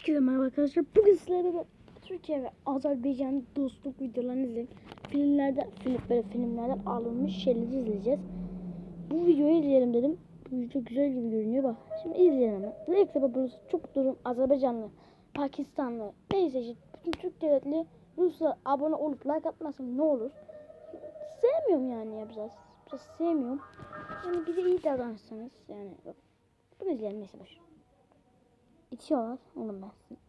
Herkese merhaba arkadaşlar. Bugün sizlerle Türkiye ve Azerbaycan dostluk videolarını izleyin. Filmlerde, film, böyle filmlerden alınmış şeyleri izleyeceğiz. Bu videoyu izleyelim dedim. Bu video güzel gibi görünüyor bak. Şimdi izleyelim hemen. Like babamız çok durum Azerbaycanlı, Pakistanlı, neyse işte bütün Türk devletli Rus'a abone olup like atmasın ne olur. Sevmiyorum yani ya biraz. Biraz sevmiyorum. Yani bize iyi davranırsanız yani. Bunu izleyelim neyse boş. İçiyorlar. Oğlum ben size.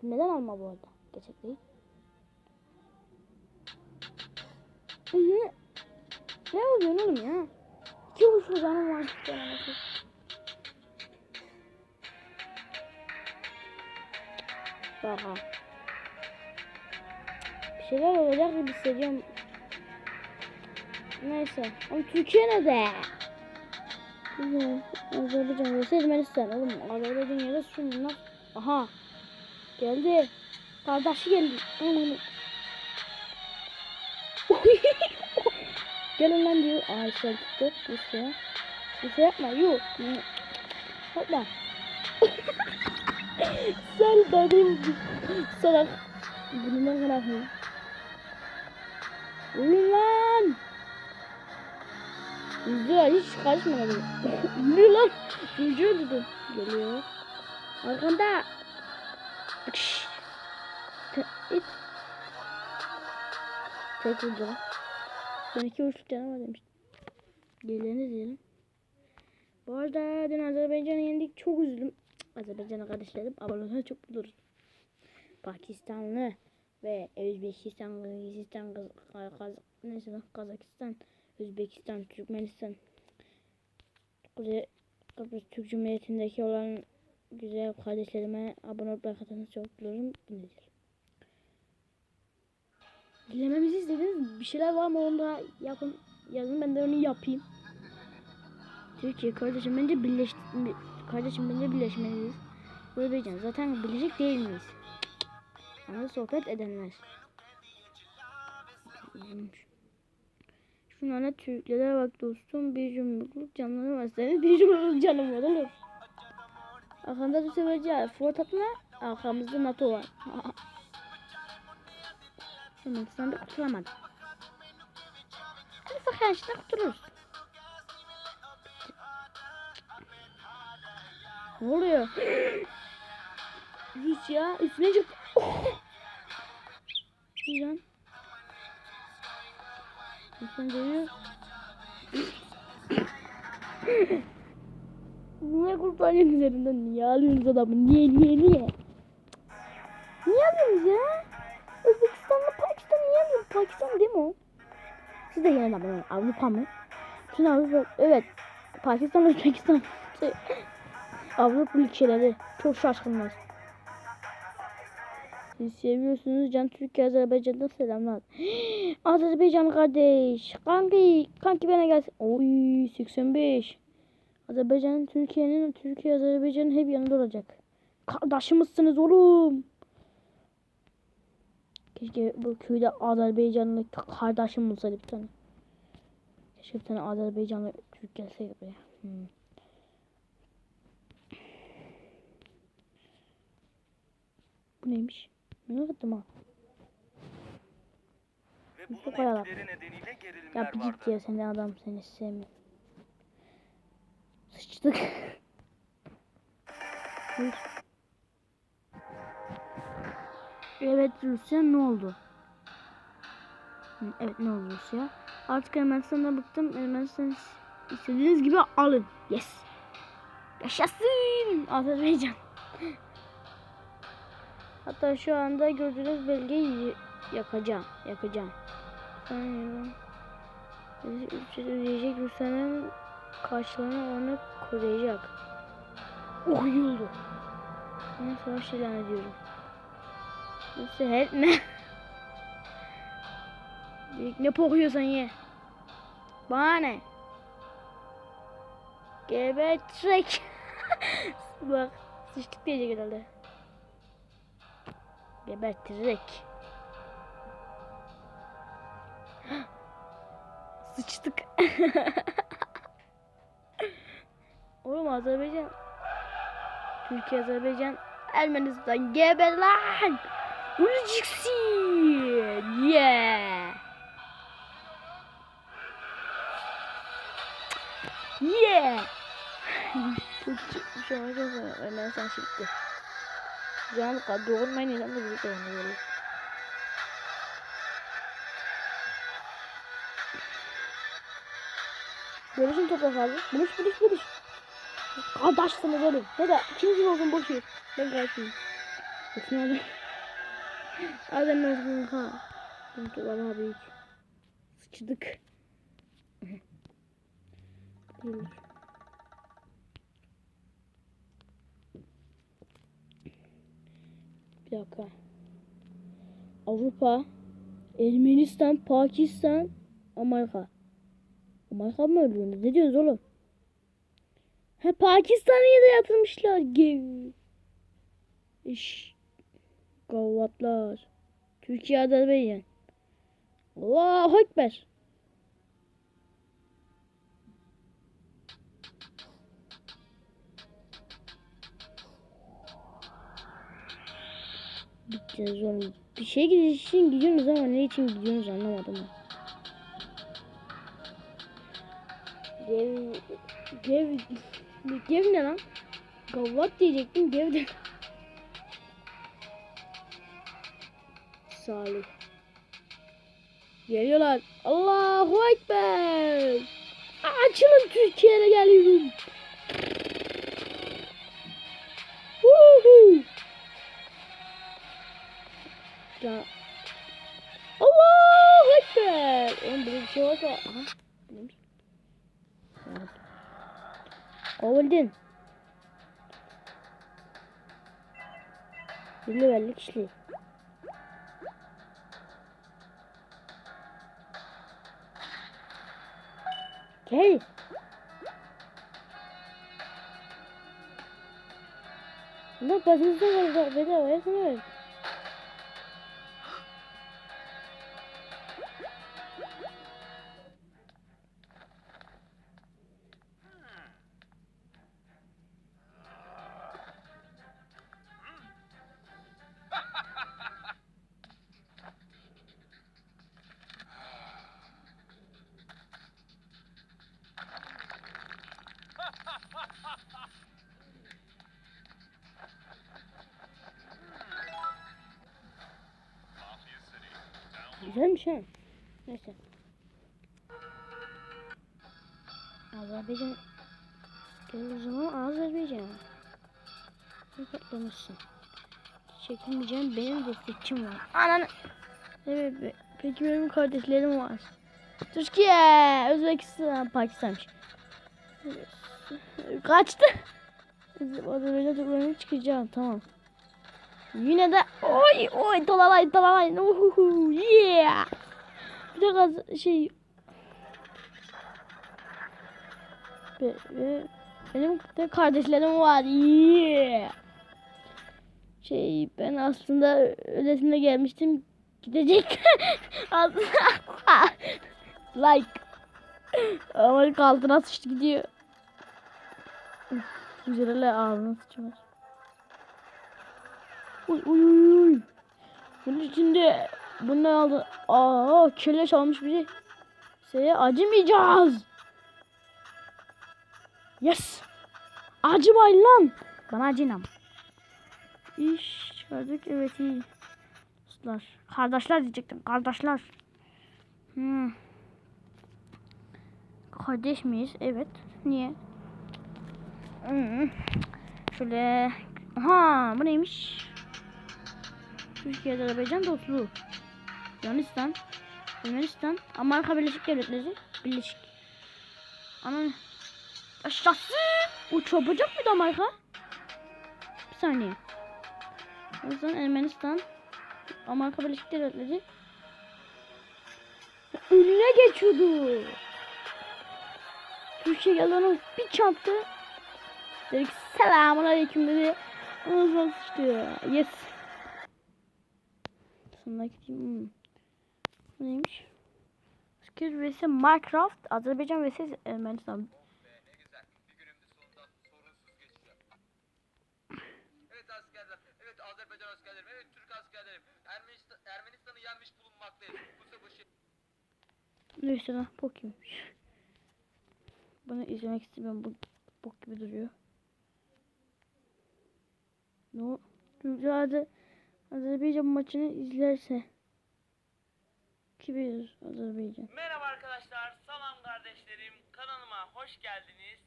Filmden alma bu arada. Gerçek değil. Hı. Ne oluyor oğlum ya? İki var. Canım var. Daha. Bir şeyler olacak gibi hissediyorum. Neyse. Ama Türkiye ne de? Azerbaycan burası Ermenistan oğlum. Azerbaycan yere sunlar. Aha. Geldi. Kardeşi geldi. Gelin lan diyor. Aa işte şey. Bir şey yapma. Yok. Yapma. Sen benim salak. Bunu ne kadar mı? Uyun Yüzüyor hiç. Yürü lan. Yüzüyor dedim. Geliyor. Arkanda. İt. Tek vurdu lan. Ben iki vuruşluk canım demiştim. Geleni diyelim. Bu arada dün Azerbaycan'ı yendik. Çok üzüldüm. Azerbaycan'a kardeşlerim. Abone çok buluruz. Pakistanlı ve Özbekistan, Kırgızistan, Kaz Kaz neyse lan, Kazakistan, Özbekistan, Türkmenistan, Kuzey Kıbrıs Türk Cumhuriyeti'ndeki olan güzel kardeşlerime abone olup like çok. Bu nedir? Dilememizi istediğiniz bir şeyler var mı onu da yapın. Yazın ben de onu yapayım. Türkiye kardeşim bence birleş kardeşim bence birleşmeliyiz. Azerbaycan zaten birleşik değil miyiz? Bana sohbet edenler. Şunlara Türklere bak dostum. Bir cumhurluk canları var senin. Bir cumhurluk canım var oğlum. Arkamda da seveceğiz. Fort atma. Arkamızda NATO var. De kurtulamadın. Hadi sakın işte kurtuluruz. Ne oluyor? Rusya üstüne çıktı. Oh! İran. İnsan geliyor. niye kurtarıyorsun üzerinden? Niye alıyorsunuz adamı? Niye niye niye? Niye alıyorsunuz ya? Özbekistan'la Pakistan niye alıyorsunuz? Pakistan değil mi o? Siz de yine adamı Avrupa mı? Şimdi Avrupa evet. Pakistan Özbekistan. Avrupa ülkeleri. Çok şaşkınlar. Siz seviyorsunuz Can Türkiye Azerbaycan'dan selamlar. Azerbaycan kardeş. Kanki, kanki bana gelsin. Oy 85. Azerbaycan Türkiye'nin Türkiye Azerbaycan'ın hep yanında olacak. Kardeşimizsiniz oğlum. Keşke bu köyde Azerbaycanlı kardeşim olsaydı bir tane. Keşke bir tane Azerbaycanlı Türk gelseydi buraya. Hmm. Bu neymiş? Merak ettim ha. Ve Bu bunun etkileri nedeniyle gerilimler Ya bir vardı. git ya seni adam seni sevmiyor. Sıçtık. Evet Rusya ne oldu? Evet ne oldu Rusya? Artık Ermenistan'dan bıktım. Ermenistan istediğiniz gibi alın. Yes. Yaşasın Azerbaycan. Hatta şu anda gördüğünüz belgeyi yakacağım. Yakacağım. Sanıyorum. Ücret ödeyecek Rusya'nın karşılığını onu koruyacak. Oh oldu. Ben savaş ilan ediyorum. Rusya help me. Büyük ne pokuyorsan ye. Bana ne? Gebertrek. Bak sıçtık diyecek herhalde. Gebertirek. Sıçtık. Oğlum Azerbaycan Türkiye Azerbaycan Ermenistan geber lan. Öleceksin. Yeah. Yeah. Çok şey olacak. Ermenistan çıktı. Can doğurmayın inanın bir doğuruyor. Bölüşün toprakları. Bölüş bölüş bölüş. Kardeşsiniz oğlum. Ne de ikinci olsun boş ver. Ben kaçayım. Hadi. Hadi ben olsun ha. Çünkü valla büyük. Sıçtık. Değildir. Dakika. Avrupa, Ermenistan, Pakistan, Amerika. Amerika mı ölüyorsunuz? Ne diyorsunuz oğlum? He Pakistan'a da yatırmışlar. Gev. İş. Gavatlar. Türkiye Azerbaycan. Allahu Ekber. Gideceğiz oğlum. Bir şey gidiş için gidiyorsunuz ama ne için gidiyorsunuz anlamadım. Gev... Gev... Gev ne lan? Gavat diyecektim gev de. Salih. Geliyorlar. Allahu Ekber. Açılın Türkiye'ye geliyorum. Ya. Allahu Ekber. Oğlum böyle bir şey varsa. Aha. Neymiş? Kovuldun. Bir levellik işli. Gel. Ne basınızda var bedavaya sana ver. Güzelmiş ha. Neyse. Azerbaycan. Gel o zaman Azerbaycan. Sakatlamışsın. Çekilmeyeceğim benim destekçim var. Ananı. Evet be. Peki benim kardeşlerim var. Türkiye, Özbekistan, Pakistan'mış. Kaçtı. Azerbaycan Türkmen'e çıkacağım tamam. Yine de oy oy dalalay dalalay uhuhu yeah. Bir de gaz şey. Be, be, benim de kardeşlerim var yeah. Şey ben aslında öylesine gelmiştim gidecek. Like. Ama altına sıçtı gidiyor. Güzel ağzına sıçmış Uy uy uy uy. Bunun içinde bunu aldı. Aa keleş almış bizi. Size acımayacağız. Yes. Acımayın lan. Bana acınam. İş çıkardık. Evet iyi. Dostlar. Kardeşler diyecektim. Kardeşler. Hmm. Kardeş miyiz? Evet. Niye? Hmm. Şöyle. Ha bu neymiş? Türkiye Azerbaycan dostluğu. Yunanistan, Yunanistan, Amerika Birleşik Devletleri, Birleşik. Ana aşağısı. Bu çarpacak mıydı Amerika? Bir saniye. O yüzden Ermenistan, Amerika Birleşik Devletleri önüne geçiyordu. Türkiye ona bir çarptı. Dedik selamun aleyküm dedi. Ağzına sıçtı. Yes. Sonuna gideyim. Hmm. Bu neymiş? Asker vs Minecraft, Azerbaycan vs Ermenistan. Sorunsuz geçeceğim. Evet askerler. Azerbaycan askerlerim, evet Türk askerlerim. Ermenistan, Ermenistan'ı yenmiş bulunmaktayız. Bu savaşı Neyse lan bok gibiymiş. Bunu izlemek istemiyorum. Bu bok gibi duruyor. Ne o? Türkler Azerbaycan maçını izlerse. Kim bilir Azerbaycan. Merhaba arkadaşlar, salam kardeşlerim. Kanalıma hoş geldiniz.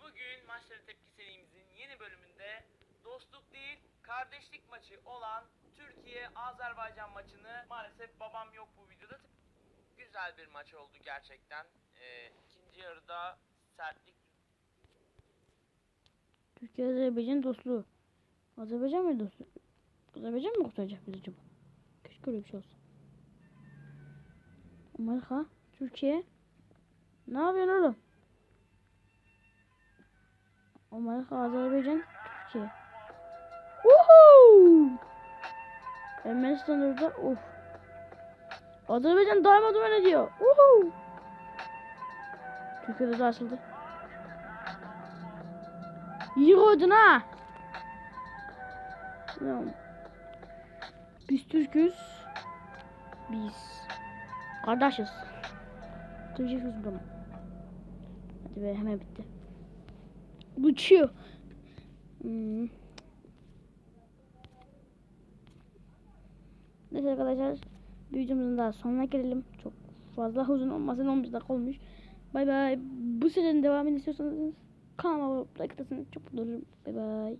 Bugün Maçları Tepki serimizin yeni bölümünde dostluk değil, kardeşlik maçı olan Türkiye-Azerbaycan maçını maalesef babam yok bu videoda. Güzel bir maç oldu gerçekten. Ee, ikinci yarıda sertlik Türkiye Azerbaycan dostluğu. Azerbaycan mı dostluğu? Azerbaycan mı kurtaracak bizi acaba? Keşke öyle bir şey olsa. Amerika, Türkiye. Ne yapıyorsun oğlum? Amerika, Azerbaycan, Türkiye. Woohoo! Ermenistan orada. Of. Azerbaycan daima duman ediyor. Woohoo! Türkiye'de de açıldı. Yığıyordun ha. Ya. Biz Türk'üz. Biz kardeşiz. Türkçe uzman. Hadi be hemen bitti. Uçuyor. Hmm. Neyse arkadaşlar videomuzun daha sonuna gelelim. Çok fazla uzun olmasın 15 dakika olmuş. Bay bay. Bu serinin devamını istiyorsanız kanalıma abone olmayı, çok mutlu olurum. Bay bay.